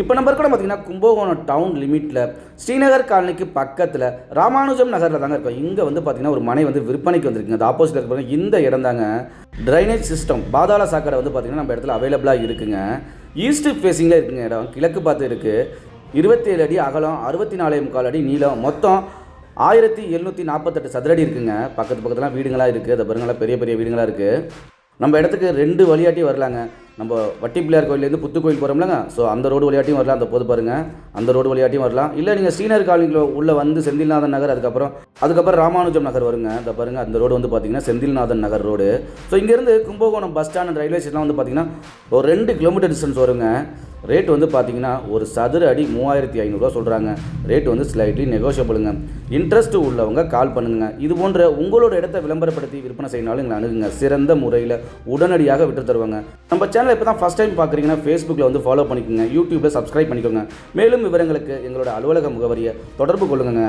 இப்போ நம்ம கூட பார்த்தீங்கன்னா கும்பகோணம் டவுன் லிமிட்டில் ஸ்ரீநகர் காலனிக்கு பக்கத்தில் ராமானுஜம் நகரில் தாங்க இருக்கோம். இங்கே வந்து பார்த்தீங்கன்னா ஒரு மனை வந்து விற்பனைக்கு வந்திருக்குங்க அது ஆப்போசிட்டில் இருக்க இந்த இடம் தாங்க. ட்ரைனேஜ் சிஸ்டம் பாதாள சாக்கடை வந்து பார்த்தீங்கன்னா நம்ம இடத்துல அவைலபிளாக இருக்குங்க. ஈஸ்ட் ஃபேஸிங்கில் இருக்குங்க இடம். கிழக்கு பார்த்து இருக்குது இருபத்தேழு அடி அகலம் அறுபத்தி நாலே முக்கால் அடி நீளம். மொத்தம் ஆயிரத்தி எழுநூற்றி நாற்பத்தெட்டு சதுரடி இருக்குங்க. பக்கத்து பக்கத்துலாம் வீடுங்களாக இருக்குது அதை பாருங்களா பெரிய பெரிய வீடுங்களாக இருக்குது நம்ம இடத்துக்கு ரெண்டு வழியாட்டி வரலாங்க. நம்ம வட்டி பிள்ளையார் கோயிலேருந்து புத்துக்கோயில் போகிறோம்லங்க ஸோ அந்த ரோடு வழியாட்டியும் வரலாம். அந்த போது பாருங்கள் அந்த ரோடு வழியாட்டியும் வரலாம். இல்லை நீங்கள் ஸ்ரீநகர் காலனியில் உள்ளே வந்து செந்தில்நாதன் நகர் அதுக்கப்புறம் அதுக்கப்புறம் ராமானுஜம் நகர் வருங்க. அந்த பாருங்கள் அந்த ரோடு வந்து பார்த்தீங்கன்னா செந்தில்நாதன் நகர் ரோடு ஸோ இங்கேருந்து கும்பகோணம் பஸ் ஸ்டாண்ட் ரயில்வே ஸ்டேஷன்லாம் வந்து பார்த்தீங்கன்னா ஒரு ரெண்டு கிலோமீட்டர் டிஸ்டன்ஸ் வருங்க. ரேட் வந்து பார்த்தீங்கன்னா ஒரு சதுர அடி மூவாயிரத்தி ஐநூறுரூவா சொல்கிறாங்க ரேட் வந்து ஸ்லைட்லி நெகோஷியபிளுங்க இன்ட்ரெஸ்ட் உள்ளவங்க கால் பண்ணுங்க. இது போன்ற உங்களோட இடத்த விளம்பரப்படுத்தி விற்பனை செய்யனாலும் எங்களை அணுகுங்க. சிறந்த முறையில் உடனடியாக விட்டு தருவாங்க. நம்ம சேனலை இப்போ தான் ஃபஸ்ட் டைம் பார்க்குறீங்கன்னா ஃபேஸ்புக்கில் வந்து ஃபாலோ பண்ணிக்கோங்க. யூடியூப்பில் சப்ஸ்கிரைப் பண்ணிக்கோங்க. மேலும் விவரங்களுக்கு எங்களோட அலுவலக முகவரியை தொடர்பு கொள்ளுங்க